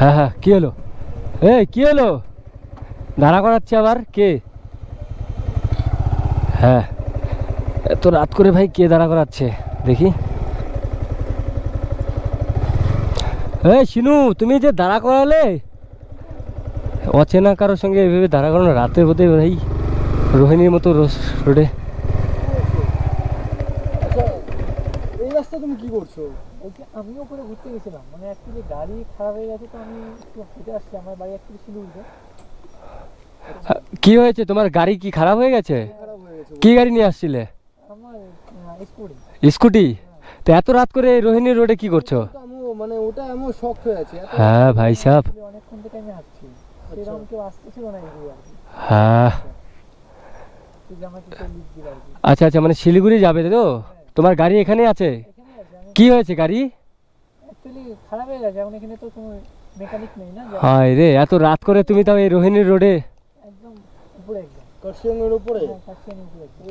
হ্যাঁ হ্যাঁ কি হলো? এই, কি হলো? দাঁড়া করাচ্ছে আবার, কে? হ্যাঁ এত রাত করে ভাই কে দাঁড়া করাচ্ছে? দেখি। এই, শিনু, তুমি যে দাঁড়া করালে? অচেনা কারোর সঙ্গে এভাবে দাঁড়া করানো রাতের বোধে ভাই রোহিণীর মতো রোডে আচ্ছা তুমি কি করছ? বলছি আমিও করে ঘুরতে গেছিলাম। মানে অ্যাকচুয়ালি গাড়ি খারাপ হয়ে গেছে তো আমি একটু হেঁটে আসছি আমার বাড়ি অ্যাকচুয়ালি শিলিগুড়িতে। কি হয়েছে? তোমার গাড়ি কি খারাপ হয়ে গেছে? খারাপ কি গাড়ি নিয়ে আসছিলে? আমার স্কুটি। স্কুটি? তো এত রাত করে রোহিণী রোডে কি করছ? মানে ওটা এমন শখ হয়ে আছে। হ্যাঁ ভাই সাহেব অনেকক্ষণ থেকে আমি আসছি সেরকম কেউ আসতেছিল না হ্যাঁ। আচ্ছা আচ্ছা মানে শিলিগুড়ি যাবে তো? তোমার গাড়ি এখানে আছে? আমি কি হয়েছে গাড়ি? খারাপ হয়ে গেছে এখানে তো কোনো মেকানিক নেই না হায় রে এত রাত করে তুমি তাও এই রোহিণী রোডে? একদম উপরে একদম। উপরে?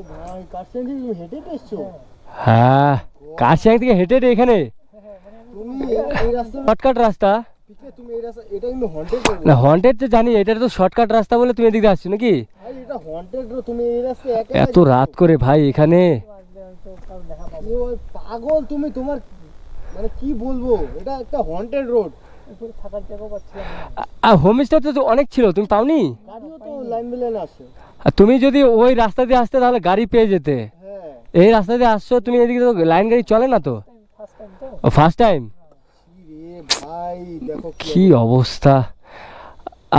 হ্যাঁ ও ভাই থেকে হেঁটে এসছো? হ্যাঁ। হ্যাঁ থেকে হেঁটে এখানে? হ্যাঁ মানে আমি তুমি এই রাস্তা শর্টকাট রাস্তা? না হন্টেড তো জানি এটা তো শর্টকাট রাস্তা বলে তুমি এদিকে আসছো নাকি? ভাই এটা হন্টেড তুমি এই রাস্তায় একা এত রাত করে ভাই এখানে? পাগল তুমি তোমার মানে কি বলব? এটা একটা হন্টেড রোড উপরে থাকার জায়গাও পাচ্ছিলাম না। আর হোমস্টে তো অনেক ছিল তুমি পাওনি? গাড়িও তো লাইন আসে। আর তুমি যদি ওই রাস্তা দিয়ে আসতে তাহলে গাড়ি পেয়ে যেতে। হ্যাঁ। এই রাস্তা দিয়ে আসছো তুমি এদিকে তো লাইন গাড়ি চলে না তো? ফার্স্ট টাইম তো? ফার্স্ট টাইম কি ভাই দেখো কি অবস্থা।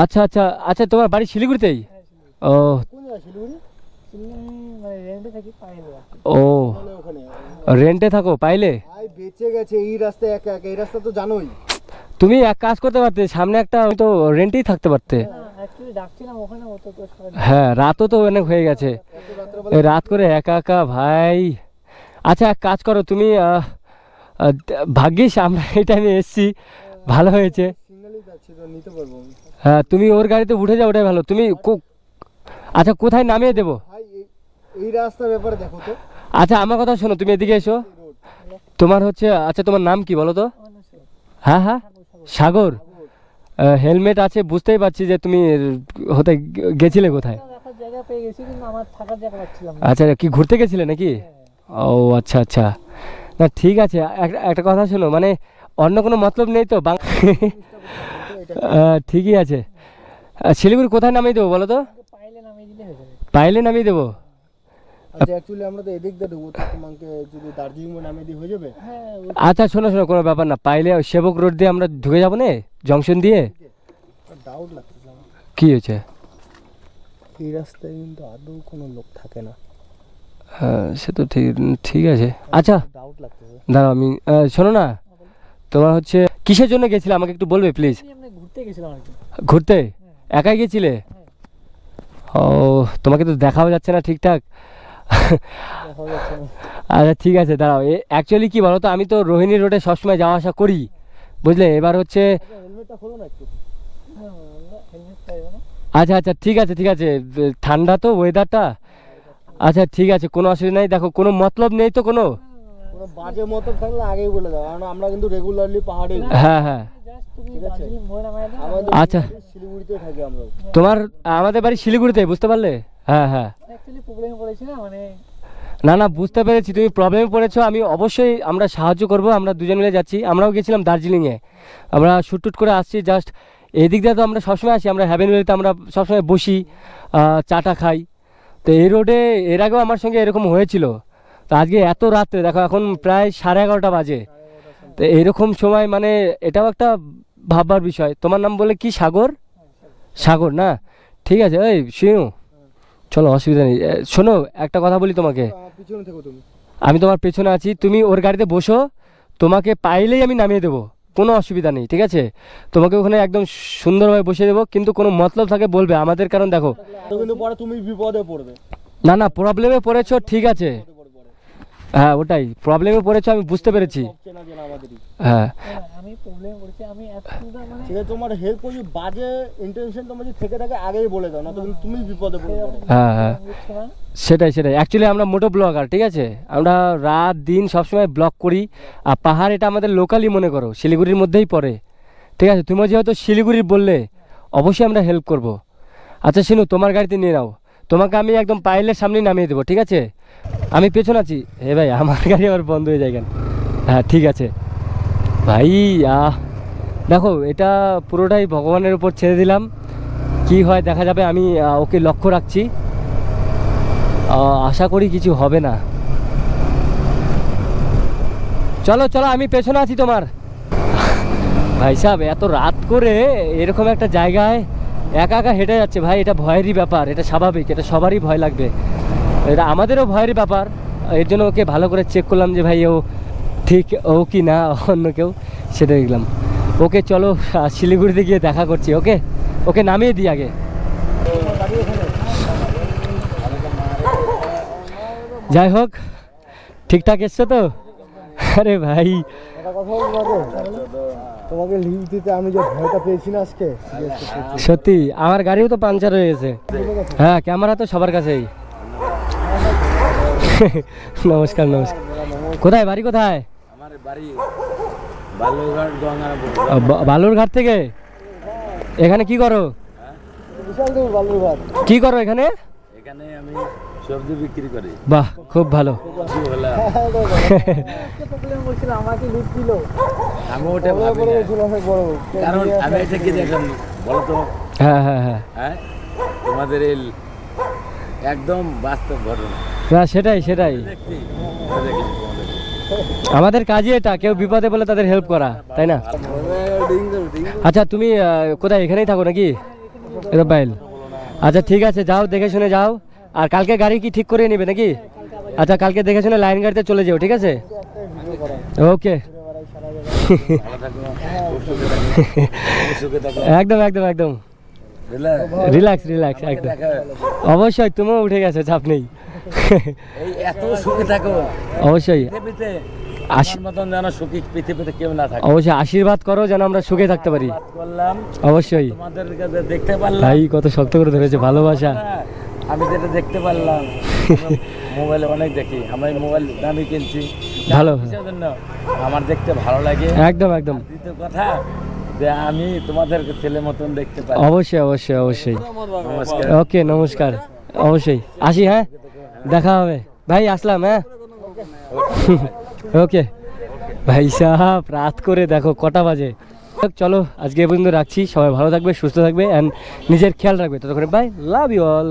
আচ্ছা আচ্ছা আচ্ছা তোমার বাড়ি শিলিগুড়িতেই? হ্যাঁ ও। কোন শিলিগুড়ি? ও। রেন্টে থাকো পাইলে? বেঁচে গেছে এই রাস্তায় একা একা এই রাস্তা তো জানোই। তুমি এক কাজ করতে পারতে সামনে একটা আমি তো রেন্টেই থাকতে পারতে। সাথে হ্যাঁ রাতও তো অনেক হয়ে গেছে। রাত করে একা একা ভাই। আচ্ছা এক কাজ করো তুমি ভাগ্যিস আমরা এই টাইমে এসছি। ভালো হয়েছে। হ্যাঁ তুমি ওর গাড়িতে উঠে যাও ওটাই ভালো। তুমি আচ্ছা কোথায় নামিয়ে দেবো? এই- রাস্তার ব্যাপারে দেখো তো। আচ্ছা আমার কথা শোনো তুমি এদিকে এসো। তোমার হচ্ছে আচ্ছা তোমার নাম কি বলো তো? হ্যাঁ হ্যাঁ সাগর। হেলমেট আছে বুঝতেই পারছি যে তুমি হতে গেছিলে কোথায়। রাখার জায়গা পেয়ে গেছি কিন্তু আমার থাকার জায়গা পাচ্ছিলাম না। আচ্ছা কি ঘুরতে গেছিলে নাকি? ও আচ্ছা আচ্ছা। না ঠিক আছে একটা একটা কথা শোনো মানে অন্য কোনো মতলব নেই তো বাং ঠিকই আছে। শিলিগুড়ি কোথায় নামিয়ে দেবো বলো তো? হয়ে পাইলে নামিয়ে দেবো? আচ্ছা অ্যাকচুয়ালি আমরা তো এদিক দিয়ে ঢুকবো তোমাকে যদি দার্জিলিং নামে দিয়ে হয়ে যাবে। হ্যাঁ আচ্ছা শোনো শোনো কোনো ব্যাপার না। পাইলে সেবক রোড দিয়ে আমরা ঢুকে যাব না জংশন দিয়ে? ডাউট কি হয়েছে? এই রাস্তায় কিন্তু আদৌ কোনো লোক থাকে না। হ্যাঁ সে তো ঠিক ঠিক আছে। আচ্ছা ডাউট লাগতেছে। দাঁড়াও আমি শোনো না। তোমার হচ্ছে কিসের জন্য গেছিলে? আমাকে একটু বলবে প্লিজ ঘুরতে গেছিলাম ঘুরতে? একাই গেছিলে? ও তোমাকে তো দেখাও যাচ্ছে না ঠিকঠাক। আচ্ছা ঠিক আছে দাঁড়াও। এ অ্যাকচুয়ালি কি বলো তো আমি তো রোহিণী রোডে সবসময় যাওয়া আসা করি বুঝলে? এবার হচ্ছে আচ্ছা হেলমেটটা খোলো না একটু আমরা হেলমেট পাইবো না আচ্ছা আচ্ছা ঠিক আছে ঠিক আছে। ঠান্ডা তো ওয়েদারটা আচ্ছা ঠিক আছে কোনো অসুবিধা নেই। দেখো কোনো মতলব নেই তো কোনো? বাজে মতো থাকলে আগেই বলে দাও কারণ আমরা কিন্তু রেগুলারলি পাহাড়ে হ্যাঁ হ্যাঁ। আচ্ছা। শিলিগুড়িতে থাকি আমরা। তোমার আমাদের বাড়ি শিলিগুড়িতে বুঝতে পারলে? হ্যাঁ হ্যাঁ। না? মানে না না, বুঝতে পেরেছি। তুমি প্রবলেমে পড়েছো, আমি অবশ্যই আমরা সাহায্য করব, আমরা দুজন মিলে যাচ্ছি। আমরাও গেছিলাম দার্জিলিংয়ে। আমরা শ্যুট টুট করে আসছি জাস্ট এদিক দিয়ে তো আমরা সবসময় আসি, আমরা হ্যাভেন ভ্যালিতে আমরা সবসময় বসি চাটা খাই। তো এই রোডে এর আগেও আমার সঙ্গে এরকম হয়েছিল। তো আজকে এত রাত্রে, দেখো, এখন প্রায় সাড়ে এগারোটা বাজে। তো এরকম সময় মানে এটাও একটা ভাববার বিষয়। তোমার নাম বলে কি? সাগর? সাগর না? ঠিক আছে, এই শিউ চলো অসুবিধা নেই। শোনো একটা কথা বলি তোমাকে। পিছনে থাকো তুমি। আমি তোমার পেছনে আছি তুমি ওর গাড়িতে বসো তোমাকে পাইলেই আমি নামিয়ে দেবো। কোনো অসুবিধা নেই ঠিক আছে? তোমাকে ওখানে একদম সুন্দরভাবে বসিয়ে দেবো কিন্তু কোনো মতলব থাকে বলবে। আমাদের কারণ দেখো। তুমি বিপদে পড়বে। না না প্রবলেমে পড়েছো ঠিক আছে। হ্যাঁ ওটাই। প্রবলেমে পড়েছো আমি বুঝতে পেরেছি। হ্যাঁ। হ্যাঁ, আমি প্রবলেমে পড়েছি আমি এতটা মানে ঠিক আছে তোমার হেল্প করছি বাজে ইন্টেনশন তোমার যদি থেকে থাকে আগেই বলে দাও না তো তুমি বিপদে পড়বে। হ্যাঁ হ্যাঁ সেটাই সেটাই। অ্যাকচুয়ালি আমরা মোটো ব্লগার ঠিক আছে? আমরা রাত দিন সবসময় ব্লগ করি। আর পাহাড় এটা আমাদের লোকালি মনে করো শিলিগুড়ির মধ্যেই পড়ে। ঠিক আছে? তুমি যেহেতু শিলিগুড়ির বললে অবশ্যই আমরা হেল্প করব। আচ্ছা শিনু তোমার গাড়িতে নিয়ে নাও। তোমাকে আমি একদম পাইলের সামনে নামিয়ে দেবো, ঠিক আছে? আমি পেছন আছি। হে ভাই, আমার গাড়ি আবার বন্ধ হয়ে যায় কেন? হ্যাঁ ঠিক আছে। ভাই, আহ। দেখো, এটা পুরোটাই ভগবানের উপর ছেড়ে দিলাম। কি হয় দেখা যাবে, আমি ওকে লক্ষ্য রাখছি। আশা করি কিছু হবে না। চলো চলো, আমি পেছনে আছি তোমার। ভাই সাহেব, এত রাত করে এরকম একটা জায়গায় একা একা হেঁটে যাচ্ছে, ভাই, এটা ভয়েরই ব্যাপার, এটা স্বাভাবিক, এটা সবারই ভয় লাগবে। এটা আমাদেরও ভয়েরই ব্যাপার, এর জন্য ওকে ভালো করে চেক করলাম যে, ভাই, ও ঠিক, ও কি না, অন্য কেউ সেটা দেখলাম। ওকে চলো শিলিগুড়িতে গিয়ে দেখা করছি, ওকে? ওকে নামিয়ে দিই আগে। যাই হোক, ঠিকঠাক এসছো তো? আরে ভাই। তোমাকে তোমাকে লিভ দিতে আমি যে ভয়টা পেয়েছি না আজকে সত্যি আমার গাড়িও তো পাঞ্চার হয়ে গেছে। হ্যাঁ ক্যামেরা তো সবার কাছেই। নমস্কার নমস্কার। কোথায় বাড়ি কোথায়? আমার বাড়ি বালুরঘাট থেকে? এখানে কি করো? কি করো এখানে? এখানে আমি সবজি বিক্রি করি। বাহ খুব ভালো। আমি ওটা ভাবি কারণ আমি এটা কি দেখলাম বলো তো। হ্যাঁ হ্যাঁ হ্যাঁ। হ্যাঁ? তোমাদের এই একদম বাস্তব ঘটনা। না সেটাই সেটাই। আমাদের কাজই এটা কেউ বিপদে বলে তাদের হেল্প করা তাই না? আচ্ছা তুমি কোথায় এখানেই থাকো নাকি? বাইল আচ্ছা ঠিক আছে যাও দেখে শুনে যাও। আর কালকে গাড়ি কি ঠিক করে নেবে নাকি? আচ্ছা কালকে দেখে শুনে লাইন গাড়িতে চলে যাও ঠিক আছে? ওকে। একদম একদম একদম। রিল্যাক্স রিল্যাক্স একদম। অবশ্যই তুমিও উঠে গেছো চাপ নেই। এত অবশ্যই। অবশ্যই আশীর্বাদ করো যেন আমরা সুখে থাকতে পারি। অবশ্যই। দেখতে পারলাম। কত শক্ত করে ধরেছে ভালোবাসা। আমি যেটা দেখতে পারলাম মোবাইলে অনেক দেখি। আমি মোবাইল দামি কিনছি। ভালো। জন্য আমার দেখতে ভালো লাগে। একদম একদম। দ্বিতীয় কথা যে আমি তোমাদের ছেলে মতন দেখতে পাই অবশ্যই অবশ্যই অবশ্যই। নমস্কার। ওকে নমস্কার। অবশ্যই। আসি হ্যাঁ? দেখা হবে। ভাই আসলাম হ্যাঁ? ওকে। ভাই সাহাব রাত করে দেখো কটা বাজে। চলো আজকে এ পর্যন্ত রাখছি। সবাই ভালো থাকবে সুস্থ থাকবে অ্যান্ড নিজের খেয়াল রাখবে। ততক্ষণে বাই লাভ ইউ অল